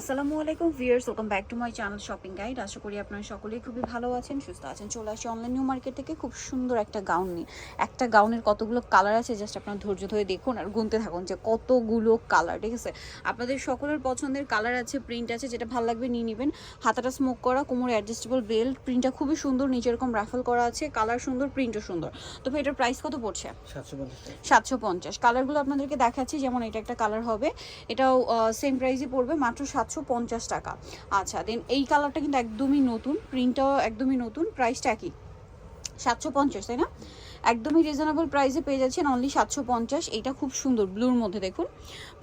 আসসালামু আলাইকুম viewers welcome back to my channel shopping guide. আশা করি আপনারা সকলেই খুবই ভালো আছেন সুস্থ আছেন। চলে আসি অনলাইন নিউ মার্কেট থেকে খুব সুন্দর একটা গাউন নিয়ে। একটা গাউনের কতগুলো কালার আছে জাস্ট আপনার ধৈর্য ধরে দেখুন আর গুনতে থাকুন যে কতগুলো কালার ঠিক আছে? আপনাদের সকলের পছন্দের কালার আছে প্রিন্ট আছে যেটা ভালো লাগবে নিয়ে নেবেন। হাতাটা স্মোক করা কোমরে অ্যাডজাস্টেবল বেল্ট প্রিন্টটা খুবই সুন্দর নিচে এরকম রাফেল করা আছে কালার সুন্দর প্রিন্টও সুন্দর। তো ভাই এটার প্রাইস কত পড়ছে? সাতশো পঞ্চাশ কালারগুলো আপনাদেরকে দেখাচ্ছি যেমন এটা একটা কালার হবে। এটাও সেম প্রাইসই পড়বে মাত্র সাতশো পঞ্চাশ টাকা। আচ্ছা দেন এই কালারটা কিন্তু একদমই নতুন প্রিন্টটাও একদমই নতুন প্রাইসটা একই। সাতশো পঞ্চাশ, তাই না? একদমই রিজনেবল প্রাইসে পেয়ে যাচ্ছেন অনলি সাতশো পঞ্চাশ, এইটা খুব সুন্দর ব্লুর মধ্যে দেখুন।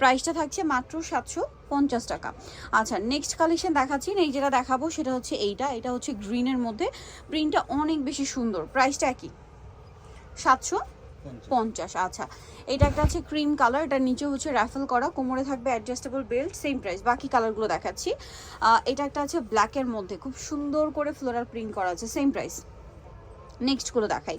প্রাইসটা থাকছে মাত্র সাতশো পঞ্চাশ টাকা। আচ্ছা নেক্সট কালেকশন দেখাচ্ছি, এই যেটা দেখাবো সেটা হচ্ছে এইটা, এটা হচ্ছে গ্রিনের মধ্যে। প্রিন্টটা অনেক বেশি সুন্দর প্রাইসটা একই। সাতশো পঞ্চাশ। আচ্ছা। এটা একটা আছে ক্রিম কালার এটার নিচে হচ্ছে র্যাফেল করা, কোমরে থাকবে অ্যাডজাস্টেবল বেল্ট সেম প্রাইস বাকি কালারগুলো দেখাচ্ছি। এটা একটা আছে ব্ল্যাকের মধ্যে, খুব সুন্দর করে ফ্লোরাল প্রিন্ট করা আছে সেম প্রাইস নেক্সটগুলো দেখাই।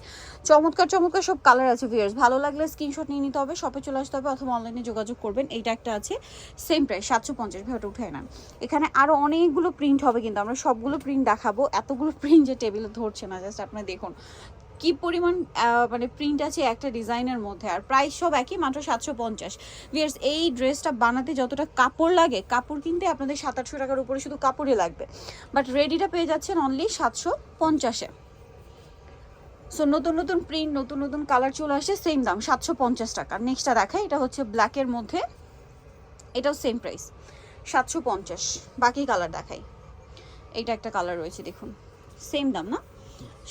চমৎকার চমৎকার সব কালার আছে ভিয়ার্স ভালো লাগলে স্ক্রিনশট নিয়ে নিতে হবে শপে চলে আসতে হবে অথবা অনলাইনে যোগাযোগ করবেন। এইটা একটা আছে সেম প্রাইস সাতশো পঞ্চাশ। ভাইটা উঠে নেন এখানে আরও অনেকগুলো প্রিন্ট হবে কিন্তু, আমরা সবগুলো প্রিন্ট দেখাবো। এতগুলো প্রিন্ট যে টেবিলে ধরছে না জাস্ট আপনি দেখুন। কি পরিমাণ মানে প্রিন্ট আছে একটা ডিজাইনের মধ্যে? আর প্রাইস সব একই, মাত্র সাতশো পঞ্চাশ। ভিয়ার্স এই ড্রেসটা বানাতে যতটা কাপড় লাগে, কাপড় কিনতে আপনাদের সাত আটশো টাকার উপরে শুধু কাপড়ই লাগবে। বাট রেডিটা পেয়ে যাচ্ছেন অনলি সাতশো পঞ্চাশে। সো নতুন নতুন প্রিন্ট নতুন নতুন কালার চলে আসে সেম দাম, সাতশো পঞ্চাশ টাকা। নেক্সটটা দেখাই, এটা হচ্ছে ব্ল্যাকের মধ্যে। এটাও সেম প্রাইস সাতশো পঞ্চাশ। বাকি কালার দেখাই। এইটা একটা কালার রয়েছে, দেখুন। সেম দাম না?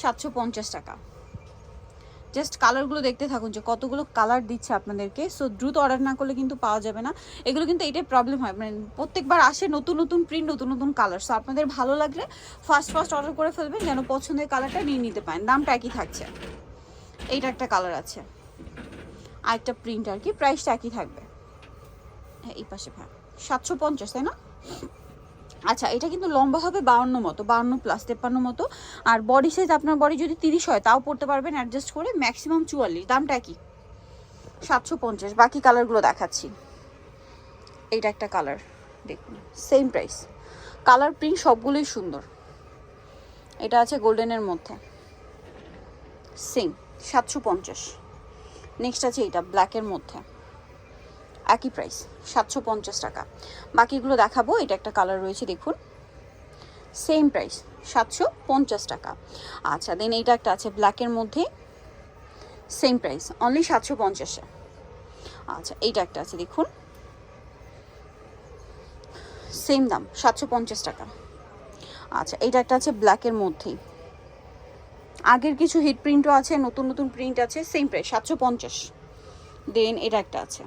সাতশো পঞ্চাশ টাকা। জাস্ট কালারগুলো দেখতে থাকুন যে কতগুলো কালার দিচ্ছে আপনাদেরকে। সো দ্রুত অর্ডার না করলে কিন্তু পাওয়া যাবে না। এগুলো কিন্তু এটাই প্রবলেম হয়। মানে প্রত্যেকবার আসে নতুন নতুন প্রিন্ট নতুন নতুন কালার সো আপনাদের ভালো লাগলে ফার্স্ট ফার্স্ট অর্ডার করে ফেলবেন, যেন পছন্দের কালারটা নিয়ে নিতে পারেন। দামটা একই থাকছে। এইটা একটা কালার আছে। আর একটা প্রিন্ট আর কি। প্রাইসটা একই থাকবে। হ্যাঁ এই পাশে ভাই। সাতশো পঞ্চাশ, তাই না? আচ্ছা এটা কিন্তু লম্বা হবে বাউন্ন মতো, বাউন্ন প্লাস তেপ্পান্ন মতো। আর বডি সাইজ আপনার বডি যদি তিরিশ হয়, তাও পড়তে পারবেন অ্যাডজাস্ট করে ম্যাক্সিমাম চুয়াল্লিশ। দামটা কি? সাতশো পঞ্চাশ। বাকি কালারগুলো দেখাচ্ছি। এইটা একটা কালার দেখুন সেম প্রাইস কালার প্রিন্ট সবগুলোই সুন্দর। এটা আছে গোল্ডেনের মধ্যে। সেম সাতশো পঞ্চাশ। নেক্সট আছে এটা ব্ল্যাকের মধ্যে। একই প্রাইস সাতশো পঞ্চাশ টাকা। বাকিগুলো দেখাবো, এটা একটা কালার রয়েছে, দেখুন। সেম প্রাইস সাতশো পঞ্চাশ টাকা। আচ্ছা দেন এইটা একটা আছে ব্ল্যাকের মধ্যে। সেম প্রাইস অনলি সাতশো পঞ্চাশে আচ্ছা এইটা একটা আছে, দেখুন। সেম দাম, সাতশো পঞ্চাশ টাকা। আচ্ছা এইটা একটা আছে ব্ল্যাকের মধ্যেই আগের কিছু হিট প্রিন্টও আছে, নতুন নতুন প্রিন্ট আছে সেম প্রাইস সাতশো পঞ্চাশ। দেন এটা একটা আছে।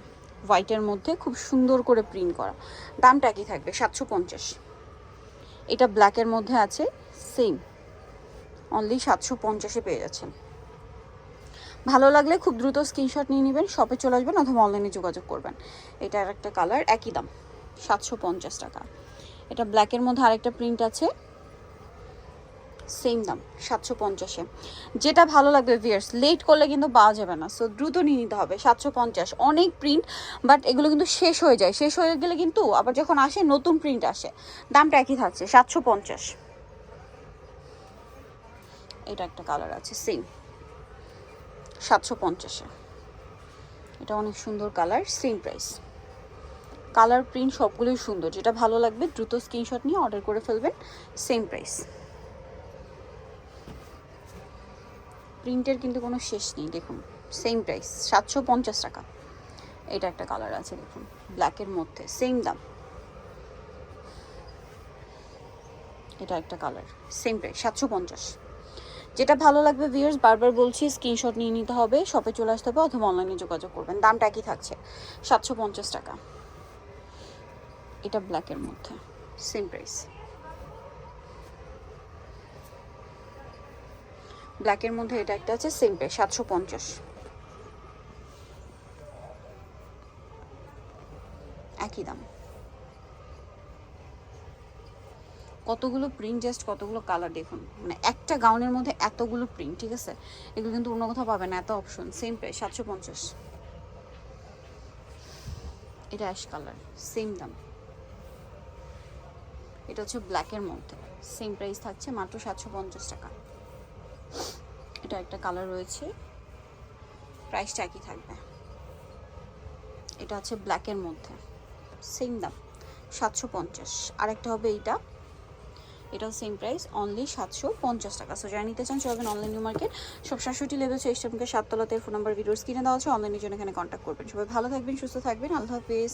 হোয়াইটের মধ্যে খুব সুন্দর করে প্রিন্ট করা। দামটা কি থাকবে, সাতশো পঞ্চাশ। এটা ব্ল্যাকের মধ্যে আছে, সেম। অনলি সাতশো পঞ্চাশে পেয়ে যাচ্ছেন। ভালো লাগলে খুব দ্রুত স্ক্রিনশট নিয়ে নেবেন, শপে চলে আসবেন অথবা অনলাইনে যোগাযোগ করবেন। এটা একটা কালার, একই দাম, সাতশো পঞ্চাশ টাকা। এটা ব্ল্যাকের মধ্যে আরেকটা প্রিন্ট আছে সেম দাম, সাতশো পঞ্চাশে। যেটা ভালো লাগবে ভিয়ার্স লেট করলে কিন্তু পাওয়া যাবে না। সো দ্রুত নিয়ে নিতে হবে, সাতশো পঞ্চাশ। অনেক প্রিন্ট বাট এগুলো কিন্তু শেষ হয়ে যায়। শেষ হয়ে গেলে কিন্তু আবার যখন আসে, নতুন প্রিন্ট আসে। দামটা একই থাকছে, সাতশো পঞ্চাশ। এটা একটা কালার আছে সেম সাতশো পঞ্চাশে। এটা অনেক সুন্দর colour same price colour print সবগুলোই সুন্দর। যেটা ভালো লাগবে, দ্রুত স্ক্রিনশট নিয়ে অর্ডার করে ফেলবেন সেম প্রাইস প্রিন্টের কিন্তু কোনো শেষ নেই, দেখুন। সেম প্রাইস সাতশো পঞ্চাশ টাকা। এটা একটা কালার আছে, দেখুন ব্ল্যাকের মধ্যে সেম দাম। এটা একটা কালার সেম প্রাইস সাতশো পঞ্চাশ। যেটা ভালো লাগবে ভিউয়ার্স বারবার বলছি স্ক্রিনশট নিয়ে নিতে হবে শপে চলে আসতে হবে, অথবা অনলাইনে যোগাযোগ করবেন। দামটা একই থাকছে, সাতশো পঞ্চাশ টাকা। এটা ব্ল্যাকের মধ্যে সেম প্রাইস ব্ল্যাকের মধ্যে এটা একটা আছে সেম প্রাইস সাতশো পঞ্চাশ। একই দাম। কতগুলো প্রিন্ট জাস্ট কতগুলো কালার দেখুন। মানে একটা গাউনের মধ্যে এতগুলো প্রিন্ট ঠিক আছে? এগুলো কিন্তু অন্য কোথাও পাবে না, এত অপশন সেম প্রাইস সাতশো পঞ্চাশ। এটা অ্যাশ কালার সেম দাম। এটা হচ্ছে ব্ল্যাকের মধ্যে সেম প্রাইস থাকছে মাত্র সাতশো পঞ্চাশ টাকা। এটা একটা কালার রয়েছে। প্রাইসটা একই থাকবে। এটা আছে ব্ল্যাকের মধ্যে। সেম দাম, সাতশো পঞ্চাশ। আরেকটা হবে এইটা। এটাও সেম প্রাইস অনলি সাতশো পঞ্চাশ টাকা। সো যারা নিতে চান চলবেন অনলাইন নিউ মার্কেট সব সাতষট্টি লেভেল চেষ্টা সাততলাতে। ফোন নাম্বার ভিডিওস কিনে দেওয়া আছে। অনলাইনের জন্য এখানে কন্ট্যাক্ট করবেন। সবাই ভালো থাকবেন, সুস্থ থাকবেন। আল্লাহ হাফিজ।